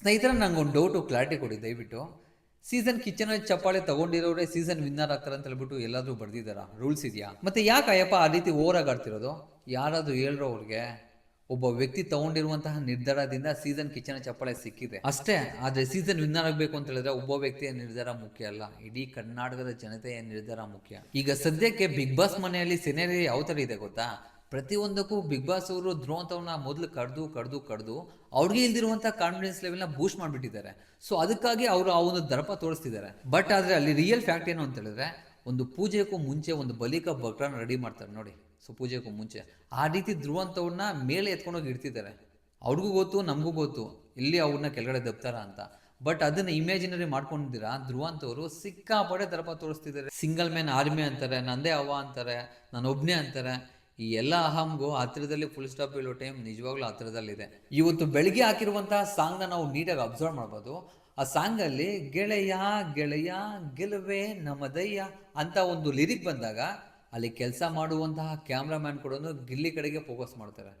ಸ್ನೇಹಿತರೆ, ನಂಗೊಂದು doubt clarity ಕೊಡಿ, ದಯವಿಟ್ಟು. ಸೀಸನ್ ಕಿಚನ್ ಚಪ್ಪಾಳೆ ತಗೊಂಡಿರೋರೆ ಸೀಸನ್ ವಿನ್ನರ್ ಆಗ್ತಾರೆ ಅಂತ ಹೇಳ್ಬಿಟ್ಟು ಎಲ್ಲಾದ್ರೂ ಬರ್ದಿದ್ದಾರಾ? ರೂಲ್ಸ್ ಇದೆಯಾ? ಮತ್ತೆ ಯಾಕೆ ಅಯ್ಯಪ್ಪ ಆ ರೀತಿ ಓವರ್ ಆಗಿ ಆಡ್ತಿರೋದು? ಯಾರಾದ್ರೂ ಹೇಳ್ರೋ ಅವ್ರಿಗೆ, ಒಬ್ಬ ವ್ಯಕ್ತಿ ತಗೊಂಡಿರುವಂತಹ ನಿರ್ಧಾರದಿಂದ ಸೀಸನ್ ಕಿಚನ್ ಚಪ್ಪಾಳೆ ಸಿಕ್ಕಿದೆ. ಅಷ್ಟೇ, ಆದ್ರೆ ಸೀಸನ್ ವಿನ್ನರ್ ಆಗಬೇಕು ಅಂತ ಹೇಳಿದ್ರೆ ಒಬ್ಬ ವ್ಯಕ್ತಿಯ ನಿರ್ಧಾರ ಮುಖ್ಯ ಅಲ್ಲ. ಇಡೀ ಕರ್ನಾಟಕದ ಜನತೆಯ ನಿರ್ಧಾರ ಮುಖ್ಯ. ಈಗ ಸದ್ಯಕ್ಕೆ ಬಿಗ್ ಬಾಸ್ ಮನೆಯಲ್ಲಿ ಸಿನೆರಿ ಯಾವ ತರ ಇದೆ ಗೊತ್ತಾ? ಪ್ರತಿಯೊಂದಕ್ಕೂ ಬಿಗ್ ಬಾಸ್ ಅವರು ಧ್ರುವಂತವನ್ನ ಮೊದಲು ಕಡ್ದು ಕಡ್ದು ಕಡ್ದು ಅವ್ರಿಗೆ ಇಲ್ದಿರುವಂತ ಕಾನ್ಫಿಡೆನ್ಸ್ ಲೆವೆಲ್ನ ಬೂಸ್ಟ್ ಮಾಡಿಬಿಟ್ಟಿದ್ದಾರೆ. ಸೊ ಅದಕ್ಕಾಗಿ ಅವರು ಆ ಒಂದು ದರ್ಪ ತೋರಿಸ್ತಿದ್ದಾರೆ. ಬಟ್ ಆದ್ರೆ ಅಲ್ಲಿ ರಿಯಲ್ ಫ್ಯಾಕ್ಟ್ ಏನು ಅಂತ ಹೇಳಿದ್ರೆ, ಒಂದು ಪೂಜೆಗೂ ಮುಂಚೆ ಒಂದು ಬಲಿಕ ಬಕ್ರನ ರೆಡಿ ಮಾಡ್ತಾರೆ ನೋಡಿ. ಸೊ ಪೂಜೆಗೂ ಮುಂಚೆ. ಆ ರೀತಿ ಧ್ರುವಂತವ್ರನ್ನ ಮೇಲೆ ಎತ್ಕೊಂಡೋಗಿ ಇಡ್ತಿದ್ದಾರೆ. ಅವ್ರಿಗೂ ಗೊತ್ತು, ನಮಗೂ ಗೊತ್ತು. ಇಲ್ಲಿ ಅವ್ರನ್ನ ಕೆಳಗಡೆ ದಬ್ತಾರ ಅಂತ. ಬಟ್ ಅದನ್ನ ಇಮ್ಯಾಜಿನರಿ ಮಾಡ್ಕೊಂಡಿದ್ದೀರಾ? ಧ್ರುವಂತವರು ಸಿಕ್ಕಾಪಡೆ ದರ್ಪ ತೋರಿಸ್ತಿದ್ದಾರೆ. ಸಿಂಗಲ್ ಮ್ಯಾನ್ ಆರ್ಮಿ ಅಂತಾರೆ. ನಂದೇ ಅವ ಅಂತಾರೆ. ನಾನು ಒಬ್ನೇ ಅಂತಾರೆ. ಈ ಎಲ್ಲ ಅಹಂಗೂ ಹತ್ತಿರದಲ್ಲಿ ಫುಲ್ ಸ್ಟಾಪ್ ಇಲ್ಲೋ ಟೈಮ್ ನಿಜವಾಗ್ಲೂ ಹತ್ತಿರದಲ್ಲಿದೆ. ಇವತ್ತು ಬೆಳಿಗ್ಗೆ ಹಾಕಿರುವಂತಹ ಸಾಂಗ್ನ ನಾವು ನೀಟಾಗಿ ಅಬ್ಸರ್ವ್ ಮಾಡ್ಬೋದು. ಆ ಸಾಂಗ್ ಅಲ್ಲಿ ಗೆಳೆಯ ಗೆಳೆಯ, ಗೆಲುವೆ ನಮ್ಮದಯ್ಯ ಅಂತ ಒಂದು ಲಿರಿಕ್ ಬಂದಾಗ ಅಲ್ಲಿ ಕೆಲಸ ಮಾಡುವಂತಹ ಕ್ಯಾಮ್ರಾಮ್ಯಾನ್ ಕೂಡ ಗಿಲ್ಲಿ ಕಡೆಗೆ ಫೋಕಸ್ ಮಾಡ್ತಾರೆ.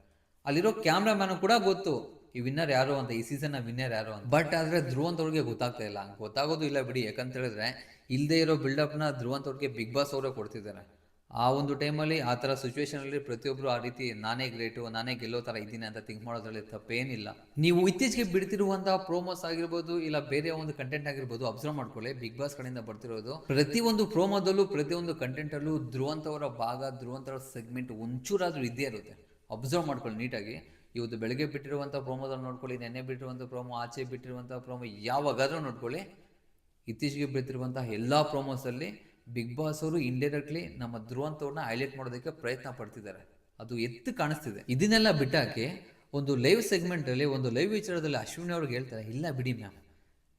ಅಲ್ಲಿರೋ ಕ್ಯಾಮ್ರಾಮ್ಯಾನ್ ಕೂಡ ಗೊತ್ತು, ಈ ವಿನ್ನರ್ ಯಾರು ಅಂತ, ಈ ಸೀಸನ್ನ ವಿನ್ನರ್ ಯಾರು ಅಂತ. ಬಟ್ ಆದ್ರೆ ಧ್ರುವಂತವ್ರಿಗೆ ಗೊತ್ತಾಗ್ತಾ ಇಲ್ಲ. ಗೊತ್ತಾಗೋದು ಇಲ್ಲ ಬಿಡಿ. ಯಾಕಂತ ಹೇಳಿದ್ರೆ ಇಲ್ಲದೆ ಇರೋ ನ ಧ್ರುವಂತವ್ರಿಗೆ ಬಿಗ್ ಬಾಸ್ ಅವರೇ ಕೊಡ್ತಿದ್ದಾರೆ. ಆ ಒಂದು ಟೈಮಲ್ಲಿ ಆ ಥರ ಸಿಚುವೇಶನಲ್ಲಿ ಪ್ರತಿಯೊಬ್ಬರು ಆ ರೀತಿ ನಾನೇ ಗ್ರೇಟು ನಾನೇ ಗೆಲ್ಲೋ ಥರ ಇದ್ದೀನಿ ಅಂತ ಥಿಂಕ್ ಮಾಡೋದ್ರಲ್ಲಿ ತಪ್ಪೇನಿಲ್ಲ. ನೀವು ಇತ್ತೀಚೆಗೆ ಬಿಡ್ತಿರುವಂತಹ ಪ್ರೋಮೋಸ್ ಆಗಿರ್ಬೋದು ಇಲ್ಲ ಬೇರೆ ಒಂದು ಕಂಟೆಂಟ್ ಆಗಿರ್ಬೋದು ಅಬ್ಸರ್ವ್ ಮಾಡ್ಕೊಳ್ಳಿ. ಬಿಗ್ ಬಾಸ್ ಕಡೆಯಿಂದ ಬರ್ತಿರೋದು. ಪ್ರತಿಯೊಂದು ಪ್ರೋಮೋದಲ್ಲೂ ಪ್ರತಿಯೊಂದು ಕಂಟೆಂಟಲ್ಲೂ ಧ್ರುವಂತವರ ಭಾಗ ಧ್ರುವಂತರ ಸೆಗ್ಮೆಂಟ್ ಒಂಚೂರಾದ್ರೂ ಇದ್ದೇ ಇರುತ್ತೆ. ಅಬ್ಸರ್ವ್ ಮಾಡ್ಕೊಳ್ಳಿ ನೀಟಾಗಿ. ಇವತ್ತು ಬೆಳಗ್ಗೆ ಬಿಟ್ಟಿರುವಂಥ ಪ್ರೋಮೋದಲ್ಲಿ ನೋಡ್ಕೊಳ್ಳಿ, ನೆನ್ನೆ ಬಿಟ್ಟಿರುವಂಥ ಪ್ರೋಮೋ ಆಚೆ ಬಿಟ್ಟಿರುವಂಥ ಪ್ರೋಮೋ ಯಾವಾಗಾದರೂ ನೋಡ್ಕೊಳ್ಳಿ. ಇತ್ತೀಚೆಗೆ ಬಿಡ್ತಿರುವಂತಹ ಎಲ್ಲ ಪ್ರೋಮೋಸಲ್ಲಿ ಬಿಗ್ ಬಾಸ್ ಅವರು ಇಂಡೈರೆಕ್ಟ್ಲಿ ನಮ್ಮ ಧ್ರುವಂತವ್ರನ್ನ ಹೈಲೈಟ್ ಮಾಡೋದಕ್ಕೆ ಪ್ರಯತ್ನ ಪಡ್ತಿದ್ದಾರೆ. ಅದು ಎತ್ತು ಕಾಣಿಸ್ತಿದೆ. ಇದನ್ನೆಲ್ಲ ಬಿಟ್ಟಾಕಿ ಒಂದು ಲೈವ್ ಸೆಗ್ಮೆಂಟಲ್ಲಿ ಒಂದು ಲೈವ್ ವಿಚಾರದಲ್ಲಿ ಅಶ್ವಿನಿ ಅವ್ರಿಗೆ ಹೇಳ್ತಾರೆ, ಇಲ್ಲ ಬಿಡಿ ಮ್ಯಾಮ್.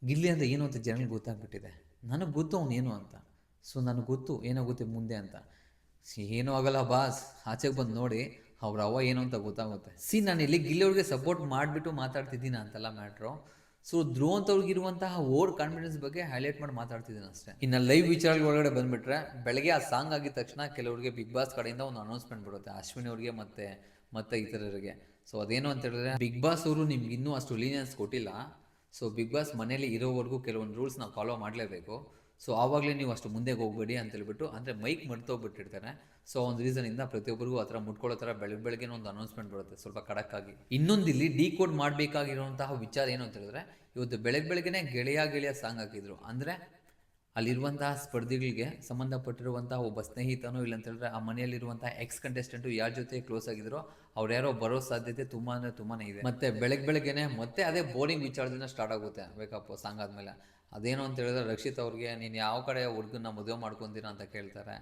ಗಿಲ್ಲಿ ಅಂತ ಏನು ಅಂತ ಜನರಿಗೆ ಗೊತ್ತಾಗ್ಬಿಟ್ಟಿದೆ. ನನಗೆ ಗೊತ್ತು ಅವ್ನು ಏನು ಅಂತ. ಸೊ ನನಗೆ ಗೊತ್ತು ಏನಾಗುತ್ತೆ ಮುಂದೆ ಅಂತ. ಏನೂ ಆಗಲ್ಲ ಬಾಸ್. ಆಚೆಗೆ ಬಂದು ನೋಡಿ, ಅವ್ರ ಅವ ಏನು ಅಂತ ಗೊತ್ತಾಗುತ್ತೆ. ಸಿ ನಾನು ಇಲ್ಲಿ ಗಿಲ್ಲಿ ಅವ್ರಿಗೆ ಸಪೋರ್ಟ್ ಮಾಡಿಬಿಟ್ಟು ಮಾತಾಡ್ತಿದ್ದೀನಿ ಅಂತಲ್ಲ ಮ್ಯಾಟ್ರು ಸೊ ಧ್ರುವ ಅಂತವ್ರಿಗಿರುವಂತಹ ಓವರ್ ಕಾನ್ಫಿಡೆನ್ಸ್ ಬಗ್ಗೆ ಹೈಲೈಟ್ ಮಾಡಿ ಮಾತಾಡ್ತಿದ್ದೀನಿ ಅಷ್ಟೇ. ಇನ್ನು ಲೈವ್ ವಿಚಾರಗಳ ಒಳಗಡೆ ಬಂದ್ಬಿಟ್ರೆ, ಬೆಳಗ್ಗೆ ಆ ಸಾಂಗ್ ಆಗಿದ ತಕ್ಷಣ ಕೆಲವರಿಗೆ ಬಿಗ್ ಬಾಸ್ ಕಡೆಯಿಂದ ಒಂದು ಅನೌನ್ಸ್ಮೆಂಟ್ ಬರುತ್ತೆ, ಅಶ್ವಿನಿ ಅವರಿಗೆ ಮತ್ತೆ ಮತ್ತೆ ಇತರರಿಗೆ. ಸೊ ಅದೇನು ಅಂತ ಹೇಳಿದ್ರೆ ಬಿಗ್ ಬಾಸ್ ಅವರು ನಿಮ್ಗೆ ಇನ್ನೂ ಅಷ್ಟು ಲೀನಿಯನ್ಸ್ ಕೊಟ್ಟಿಲ್ಲ. ಸೊ ಬಿಗ್ ಬಾಸ್ ಮನೇಲಿ ಇರೋವರೆಗೂ ಕೆಲವೊಂದು ರೂಲ್ಸ್ ನಾವು ಫಾಲೋ ಮಾಡಲೇಬೇಕು. ಸೊ ಆವಾಗಲೇ ನೀವು ಅಷ್ಟು ಮುಂದೆ ಹೋಗಬೇಡಿ ಅಂತ ಹೇಳ್ಬಿಟ್ಟು, ಅಂದರೆ ಮೈಕ್ ಮರ್ತೋಗ್ಬಿಟ್ಟಿರ್ತಾರೆ. ಸೊ ಒಂದು ರೀಸನಿಂದ ಪ್ರತಿಯೊಬ್ಬರಿಗೂ ಆ ಥರ ಮುಟ್ಕೊಳ್ಳೋ ಥರ ಬೆಳಗ್ಗೆ ಬೆಳಗ್ಗೆ ಒಂದು ಅನೌನ್ಸ್ಮೆಂಟ್ ಬರುತ್ತೆ, ಸ್ವಲ್ಪ ಕಡಕ್ಕಾಗಿ ಇನ್ನೊಂದು ಇಲ್ಲಿ ಡಿ ಕೋಡ್ ಮಾಡಬೇಕಾಗಿರುವಂತಹ ವಿಚಾರ ಏನು ಅಂತ ಹೇಳಿದ್ರೆ, ಇವತ್ತು ಬೆಳಗ್ಗೆ ಬೆಳಗ್ಗೆನೆ ಗೆಳೆಯ ಗೆಳೆಯ ಸಾಂಗ್ ಹಾಕಿದ್ರು. ಅಂದರೆ ಅಲ್ಲಿರುವಂತಹ ಸ್ಪರ್ಧಿಗಳಿಗೆ ಸಂಬಂಧಪಟ್ಟಿರುವಂತಹ ಒಬ್ಬ ಸ್ನೇಹಿತನೋ ಇಲ್ಲ ಅಂತ ಹೇಳಿದ್ರೆ ಆ ಮನೆಯಲ್ಲಿರುವಂತಹ ಎಕ್ಸ್ ಕಂಟೆಸ್ಟೆಂಟು ಯಾರ ಜೊತೆ ಕ್ಲೋಸ್ ಆಗಿದ್ರು ಅವ್ರು ಯಾರೋ ಬರೋ ಸಾಧ್ಯತೆ ತುಂಬಾ ಅಂದರೆ ತುಂಬಾನೇ ಇದೆ. ಮತ್ತೆ ಬೆಳಗ್ಗೆ ಬೆಳಗ್ಗೆನೆ ಮತ್ತೆ ಅದೇ ಬೋರಿಂಗ್ ವಿಚಾರದಿಂದ ಸ್ಟಾರ್ಟ್ ಆಗುತ್ತೆ ಬೇಕಪ್ಪ ಸಾಂಗ್ ಆದಮೇಲೆ. ಅದೇನು ಅಂತ ಹೇಳಿದ್ರೆ ರಕ್ಷಿತ್ ಅವ್ರಿಗೆ, ನೀನು ಯಾವ ಕಡೆ ಹುಡುಗನ್ನ ಮದುವೆ ಮಾಡ್ಕೊಂತೀರಾ ಅಂತ ಕೇಳ್ತಾರೆ.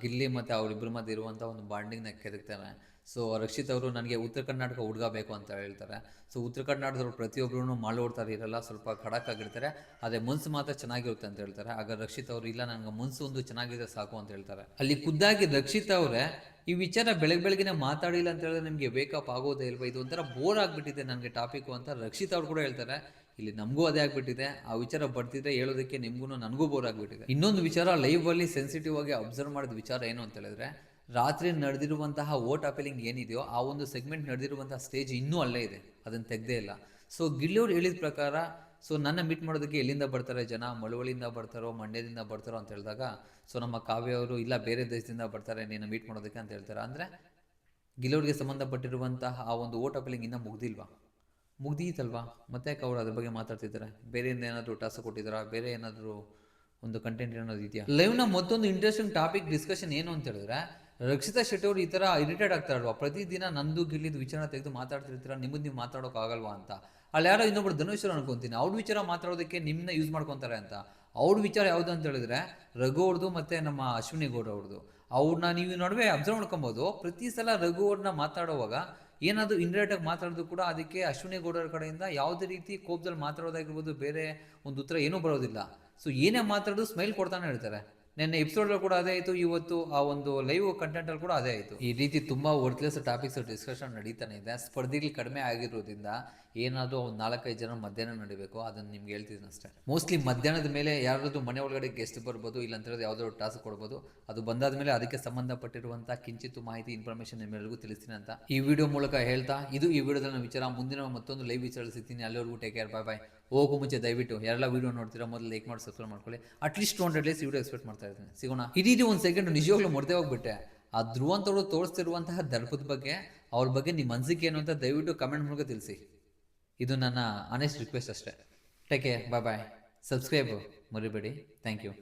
ಗಿಲ್ಲಿ ಮತ್ತು ಅವರಿಬ್ಬರ ಮಧ್ಯೆ ಇರುವಂಥ ಒಂದು ಬಾಂಡಿಂಗ್ನ ಕೆದಕ್ತಾರೆ. ಸೊ ರಕ್ಷಿತ್ ಅವರು ನನಗೆ ಉತ್ತರ ಕರ್ನಾಟಕ ಹುಡುಗ ಬೇಕು ಅಂತ ಹೇಳ್ತಾರೆ. ಸೊ ಉತ್ತರ ಕರ್ನಾಟಕದವ್ರು ಪ್ರತಿಯೊಬ್ಬರೂ ಮಾಡೋಡ್ತಾರೆ ಇರಲ್ಲ, ಸ್ವಲ್ಪ ಖಡಕ್ ಆಗಿರ್ತಾರೆ. ಅದೇ ಮನ್ಸು ಮಾತ್ರ ಚೆನ್ನಾಗಿರುತ್ತೆ ಅಂತ ಹೇಳ್ತಾರೆ. ಆಗ ರಕ್ಷಿತ್ ಅವರು, ಇಲ್ಲ, ನನಗೆ ಮನ್ಸು ಒಂದು ಚೆನ್ನಾಗಿದೆ ಸಾಕು ಅಂತ ಹೇಳ್ತಾರೆ. ಅಲ್ಲಿ ಖುದ್ದಾಗಿ ರಕ್ಷಿತ್ ಅವರೇ, ಈ ವಿಚಾರ ಬೆಳಗ್ಗೆ ಬೆಳಗ್ಗೆನೆ ಮಾತಾಡಿಲ್ಲ ಅಂತ ಹೇಳಿದ್ರೆ ನಿಮಗೆ ಬೇಕಪ್ ಆಗೋದೇ ಇಲ್ವಾ? ಇದು ಒಂಥರ ಬೋರ್ ಆಗಿಬಿಟ್ಟಿದೆ ನನಗೆ ಟಾಪಿಕ್ ಅಂತ ರಕ್ಷಿತ್ ಅವ್ರು ಕೂಡ ಹೇಳ್ತಾರೆ. ಇಲ್ಲಿ ನಮಗೂ ಅದೇ ಆಗಿಬಿಟ್ಟಿದೆ. ಆ ವಿಚಾರ ಬರ್ತಿದ್ರೆ ಹೇಳೋದಕ್ಕೆ ನಿಮಗೂ ನನಗೂ ಬೋರ್ ಆಗಿಬಿಟ್ಟಿದೆ. ಇನ್ನೊಂದು ವಿಚಾರ ಲೈವ್ ಅಲ್ಲಿ ಸೆನ್ಸಿಟಿವ್ ಆಗಿ ಅಬ್ಸರ್ವ್ ಮಾಡಿದ ವಿಚಾರ ಏನು ಅಂತ ಹೇಳಿದ್ರೆ ರಾತ್ರಿ ನಡೆದಿರುವಂತಹ ವೋಟ್ ಅಪೀಲಿಂಗ್ ಏನಿದೆಯೋ ಆ ಒಂದು ಸೆಗ್ಮೆಂಟ್ ನಡೆದಿರುವಂತಹ ಸ್ಟೇಜ್ ಇನ್ನೂ ಅಲ್ಲೇ ಇದೆ, ಅದನ್ನು ತೆಗ್ದೇ ಇಲ್ಲ. ಸೊ ಗಿಲ್ಲಿಯವ್ರು ಹೇಳಿದ ಪ್ರಕಾರ ಸೊ ನನ್ನ ಮೀಟ್ ಮಾಡೋದಕ್ಕೆ ಎಲ್ಲಿಂದ ಬರ್ತಾರೆ ಜನ? ಮಳವಳ್ಳಿಯಿಂದ ಬರ್ತಾರೋ, ಮಂಡ್ಯದಿಂದ ಬರ್ತಾರೋ ಅಂತ ಹೇಳಿದಾಗ ಸೊ ನಮ್ಮ ಕಾವ್ಯ ಅವರು, ಇಲ್ಲ, ಬೇರೆ ದೇಶದಿಂದ ಬರ್ತಾರೆ ನೀನು ಮೀಟ್ ಮಾಡೋದಕ್ಕೆ ಅಂತ ಹೇಳ್ತಾರೆ. ಅಂದರೆ ಗಿಲೋರಿಗೆ ಸಂಬಂಧಪಟ್ಟಿರುವಂತಹ ಆ ಒಂದು ಓಟ್ ಅಪೀಲಿಂಗ್ ಇನ್ನೂ ಮುಗ್ದಿಲ್ವಾ? ಮುಗ್ದೀತಲ್ವಾ? ಮತ್ತೆ ಯಾಕೆ ಅವ್ರು ಅದ್ರ ಬಗ್ಗೆ ಮಾತಾಡ್ತಿದ್ದಾರೆ? ಬೇರೆಯಿಂದ ಏನಾದರೂ ಟಾಸ್ ಕೊಟ್ಟಿದ್ದಾರಾ? ಬೇರೆ ಏನಾದರೂ ಒಂದು ಕಂಟೆಂಟ್ ಏನಾದ್ರು ಇದೆಯಾ? ಲೈವ್ನ ಮತ್ತೊಂದು ಇಂಟ್ರೆಸ್ಟಿಂಗ್ ಟಾಪಿಕ್ ಡಿಸ್ಕಷನ್ ಏನು ಅಂತ ಹೇಳಿದ್ರೆ ರಕ್ಷಿತಾ ಶೆಟ್ಟಿ ಅವರು ಈ ಥರ ಇರಿಟೇಟ್ ಆಗ್ತಾರಲ್ವಾ ಪ್ರತಿದಿನ ನಂದು ಗಿಲ್ಲಿದ್ದು ವಿಚಾರ ತೆಗೆದು ಮಾತಾಡ್ತಿರ್ತೀರ? ನಿಮ್ಮದು ನೀವು ಮಾತಾಡೋಕ್ಕಾಗಲ್ವಾ ಅಂತ. ಅಲ್ಲಿ ಯಾರೋ ಇನ್ನೊಬ್ರು ಧನುಶ್ವರ್ ಅನ್ಕೊಂತೀನಿ. ಅವ್ರ ವಿಚಾರ ಮಾತಾಡೋದಕ್ಕೆ ನಿಮ್ಮನ್ನ ಯೂಸ್ ಮಾಡ್ಕೊತಾರೆ ಅಂತ. ಅವ್ರ ವಿಚಾರ ಯಾವುದು ಅಂತ ಹೇಳಿದ್ರೆ ರಘು ಅವ್ರದ್ದು ಮತ್ತು ನಮ್ಮ ಅಶ್ವಿನಿ ಗೌಡ ಅವ್ರದ್ದು ಅವ್ರನ್ನ ನೀವು ನಡುವೆ ಅಬ್ಸರ್ವ್ ಮಾಡ್ಕೊಬೋದು. ಪ್ರತಿ ಸಲ ರಘು ಅವ್ರನ್ನ ಮಾತಾಡುವಾಗ ಏನಾದರೂ ಇಂಡೈರೆಕ್ಟಾಗಿ ಮಾತಾಡೋದು ಕೂಡ ಅದಕ್ಕೆ ಅಶ್ವಿನಿ ಗೌಡರ ಕಡೆಯಿಂದ ಯಾವುದೇ ರೀತಿ ಕೋಪದಲ್ಲಿ ಮಾತಾಡೋದಾಗಿರ್ಬೋದು, ಬೇರೆ ಒಂದು ಉತ್ತರ ಏನೂ ಬರೋದಿಲ್ಲ. ಸೊ ಏನೇ ಮಾತಾಡೋದು ಸ್ಮೈಲ್ ಕೊಡ್ತಾನೆ ಹೇಳ್ತಾರೆ ನಿನ್ನೆ ಎಪಿಸೋಡ್ ಕೂಡ ಅದೇ ಆಯಿತು. ಇವತ್ತು ಆ ಒಂದು ಲೈವ್ ಕಂಟೆಂಟ್ ಅಲ್ಲಿ ಕೂಡ ಅದೇ ಆಯಿತು. ಈ ರೀತಿ ತುಂಬಾ ವರ್ತ್ಲೆಸ್ ಟಾಪಿಕ್ಸ್ ಡಿಸ್ಕಷನ್ ನಡೀತಾನೆ ಇದೆ. ಸ್ಪರ್ಧಿಗಳು ಕಡಿಮೆ ಆಗಿರೋದ್ರಿಂದ ಏನಾದರೂ ಒಂದು ನಾಲ್ಕೈದು ಜನ ಮಧ್ಯಾಹ್ನ ನಡಿಬೇಕು. ಅದನ್ನ ನಿಮ್ಗೆ ಹೇಳ್ತಿದ್ದೀನಿ ಅಷ್ಟೇ. ಮೋಸ್ಟ್ಲಿ ಮಧ್ಯಾಹ್ನದ ಮೇಲೆ ಯಾರಾದ್ರೂ ಮನೆ ಒಳಗಡೆ ಗೆಸ್ಟ್ ಬರ್ಬೋದು ಇಲ್ಲಾಂದ್ರೆ ಯಾವ್ದಾದ್ರು ಟಾಸ್ಕ್ ಕೊಡ್ಬೋದು. ಅದು ಬಂದಾದ ಮೇಲೆ ಅದಕ್ಕೆ ಸಂಬಂಧಪಟ್ಟಿರುವಂಥ ಕಿಂಚಿತ್ತು ಮಾಹಿತಿ ಇನ್ಫಾರ್ಮೇಶನ್ ನಿಮ್ಮೆಲ್ಲರಿಗೂ ತಿಳಿಸ್ತೀನಿ ಅಂತ ಈ ವಿಡಿಯೋ ಮೂಲಕ ಹೇಳ್ತಾ, ಇದು ಈ ವಿಡಿಯೋದಲ್ಲಿ ವಿಚಾರ. ಮುಂದಿನ ಮತ್ತೊಂದು ಲೈವ್ ವಿಚಾರ ಸಿಗ್ತೀನಿ. ಅಲ್ಲಿವರೆಗೂ ಟೇಕ್ ಕೇರ್ ಬಾಯ್ ಬಾಯ್ ಹೋಗೋ ಮುಂಚೆ ದಯವಿಟ್ಟು ಯಾರೆಲ್ಲ ವೀಡಿಯೋ ನೋಡ್ತೀರಾ ಮೊದಲು ಲೈಕ್ ಮಾಡಿ ಸಬ್ಸ್ಕ್ರೈಬ್ ಮಾಡ್ಕೊಳ್ಳಿ. At least two hundred days video expect ಮಾಡ್ತಾ ಇದ್ದೀನಿ. ಸಿಗೋಣ. ಇಡೀ ಒಂದು ಸೆಕೆಂಡ್ ನಿಜವಾಗ್ಲೂ ಮೊದಲೇ ಹೋಗ್ಬಿಟ್ಟೆ. ಆ ಧ್ರುವಂತವರು ತೋರಿಸ್ತಿರುವಂತಹ ದರ್ಪದ ಬಗ್ಗೆ, ಅವ್ರ ಬಗ್ಗೆ ನಿಮ್ಮ ಅನಿಸಿಕೆ ಏನು ಅಂತ ದಯವಿಟ್ಟು ಕಮೆಂಟ್ ಮೂಲಕ ತಿಳಿಸಿ. ಇದು ನನ್ನ ಆನೆಸ್ಟ್ ರಿಕ್ವೆಸ್ಟ್ ಅಷ್ಟೇ. Take care bye bye subscribe ಮರಿಬೇಡಿ. Thank you